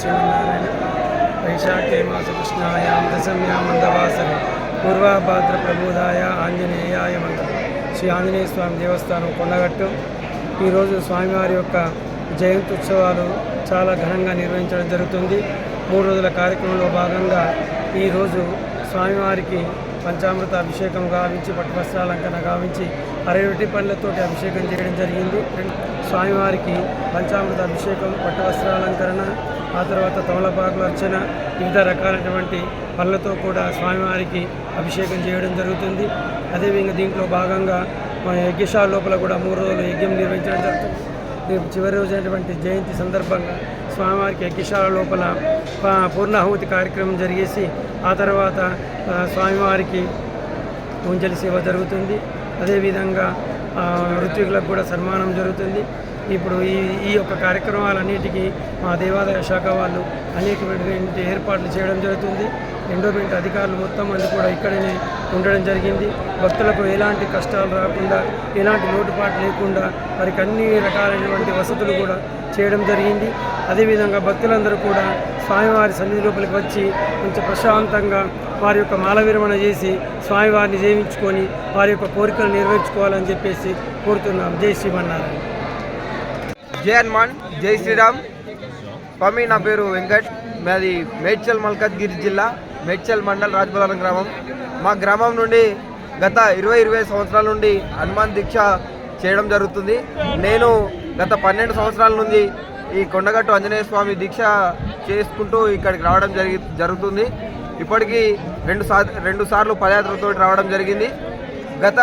శ్రీనారాయణ శ్రీమన్నారాయణ వైశాఖే మాసకృష్ణాయాం దశమ్యాం మందవాసరి పూర్వభాద్ర ప్రబోధాయ ఆంజనేయాయ మంత్రం. శ్రీ ఆంజనేయ స్వామి దేవస్థానం కొండగట్టు. ఈరోజు స్వామివారి యొక్క జయంతి ఉత్సవాలు చాలా ఘనంగా నిర్వహించడం జరుగుతుంది. మూడు రోజుల కార్యక్రమంలో భాగంగా ఈరోజు స్వామివారికి పంచామృత అభిషేకం గావించి పట్టువస్త్రాలంకన గావించి అరవటి పనులతోటి అభిషేకం చేయడం జరిగింది. స్వామివారికి పంచామృత అభిషేకం పట్టువస్త్రాలంకరణ ఆ తర్వాత తమలపాకుల అర్చన వివిధ రకాలైనటువంటి పళ్ళతో కూడా స్వామివారికి అభిషేకం చేయడం జరుగుతుంది. అదేవిధంగా దీంట్లో భాగంగా మన యజ్ఞశాల లోపల కూడా మూడు రోజులు యజ్ఞం నిర్వహించడం జరుగుతుంది. చివరి రోజు అయినటువంటి జయంతి సందర్భంగా స్వామివారికి యజ్ఞశాల లోపల ప- పూర్ణాహుతి కార్యక్రమం జరిగేసి ఆ తర్వాత స్వామివారికి పూంజలి సేవ జరుగుతుంది. అదేవిధంగా ఆ, ఋత్వికులకు కూడా సన్మానం జరుగుతుంది. ఇప్పుడు ఈ ఈ యొక్క కార్యక్రమాలన్నిటికీ మా దేవాదాయ శాఖ వాళ్ళు అనేకమైనటువంటి ఏర్పాట్లు చేయడం జరుగుతుంది. ఎండోమెంట్ అధికారులు మొత్తం అన్ని కూడా ఇక్కడనే ఉండడం జరిగింది. భక్తులకు ఎలాంటి కష్టాలు రాకుండా ఎలాంటి లోటుపాటు లేకుండా వారికి అన్ని రకాలైనటువంటి వసతులు కూడా చేయడం జరిగింది. అదేవిధంగా భక్తులందరూ కూడా స్వామివారి సన్నిధి లోపలికి వచ్చి కొంచెం ప్రశాంతంగా వారి యొక్క మాల విరమణ చేసి స్వామివారిని సేవించుకొని వారి యొక్క కోరికలు నెరవేర్చుకోవాలని చెప్పేసి కోరుతున్నాం. జై శ్రీమన్నారాయణ. జై హనుమాన్ జై శ్రీరామ్. స్వామి నా పేరు వెంకట్. మాది మేడ్చల్ మల్కాజ్గిరి జిల్లా మేడ్చల్ మండల్ రాజబలారం గ్రామం. మా గ్రామం నుండి గత ఇరవై ఇరవై సంవత్సరాల నుండి హనుమాన్ దీక్ష చేయడం జరుగుతుంది. నేను గత పన్నెండు సంవత్సరాల నుండి ఈ కొండగట్టు ఆంజనేయ స్వామి దీక్ష చేసుకుంటూ ఇక్కడికి రావడం జరిగి జరుగుతుంది. ఇప్పటికీ రెండు సార్ రెండు సార్లు పదయాత్రతో రావడం జరిగింది. గత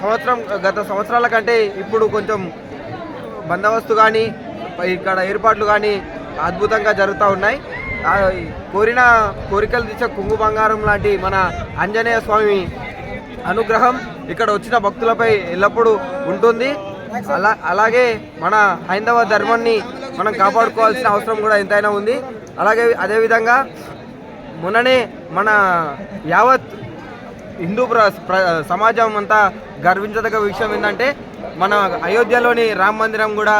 సంవత్సరం గత సంవత్సరాల కంటే ఇప్పుడు కొంచెం బందోబస్తు కానీ ఇక్కడ ఏర్పాట్లు కానీ అద్భుతంగా జరుగుతూ ఉన్నాయి. కోరిన కోరికలు తీసే కుంగు బంగారం లాంటి మన ఆంజనేయ స్వామి అనుగ్రహం ఇక్కడ వచ్చిన భక్తులపై ఎల్లప్పుడూ ఉంటుంది. అలా అలాగే మన హైందవ ధర్మాన్ని మనం కాపాడుకోవాల్సిన అవసరం కూడా ఎంతైనా ఉంది. అలాగే అదేవిధంగా మొన్ననే మన యావత్ హిందూ ప్ర ప్ర- సమాజం అంతా గర్వించదగ్గ విషయం ఏంటంటే మన అయోధ్యలోని రామ మందిరం కూడా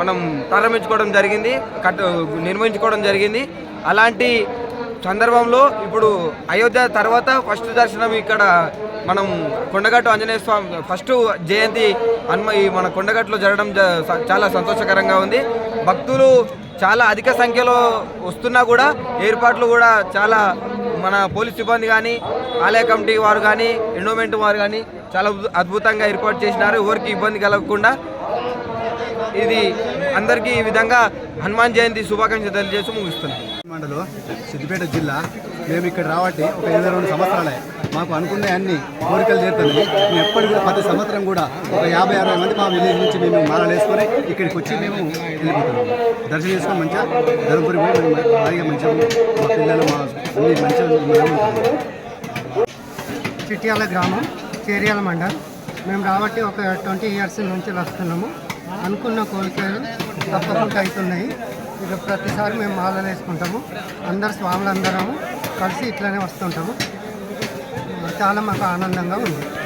మనం ప్రారంభించుకోవడం జరిగింది కట్ నిర్మించుకోవడం జరిగింది. అలాంటి సందర్భంలో ఇప్పుడు అయోధ్య తర్వాత ఫస్ట్ దర్శనం ఇక్కడ మనం కొండగట్టు ఆంజనేయ స్వామి ఫస్ట్ జయంతి హనుమ ఈ మన కొండగట్టులో జరగడం చాలా సంతోషకరంగా ఉంది. భక్తులు చాలా అధిక సంఖ్యలో వస్తున్నా కూడా ఏర్పాట్లు కూడా చాలా మన పోలీస్ సిబ్బంది కానీ ఆలయ కమిటీ వారు కానీ ఎండోమెంట్ వారు కానీ చాలా అద్భుతంగా ఏర్పాటు చేసినారు. ఎవరికి ఇబ్బంది కలగకుండా ఇది అందరికీ ఈ విధంగా హనుమాన్ జయంతి శుభాకాంక్షలు తెలియజేసి ముగిస్తున్నాం. మండలం సిద్దిపేట జిల్లా మేము ఇక్కడ రావట్టి ఒక ఇరవై రెండు సంవత్సరాలే మాకు అనుకునే అన్ని కోరికలు చేరుతున్నాయి మేము ఎప్పటి కూడా ప్రతి సంవత్సరం కూడా ఒక యాభై అరవై మంది మా విలేజ్ నుంచి మేము మాలలు వేసుకొని ఇక్కడికి వచ్చి మేము వెళ్ళిపోతున్నాము దర్శనం చేసుకొని మంచిగా ధర్మపురి పోయి మేము భారీగా మంచిగా మా పిల్లలు మా అన్ని మంచిగా చిట్యాల గ్రామం చేరియాల మండలం. మేము రాబట్టి ఒక ట్వంటీ ఇయర్స్ నుంచి వస్తున్నాము. అనుకున్న కోరికలు తప్పకుండా అవుతున్నాయి. ఇక ప్రతిసారి మేము మాలలు వేసుకుంటాము. అందరు స్వాములందరము కలిసి ఇట్లనే వస్తుంటాము. చాలా మాకు ఆనందంగా ఉంది.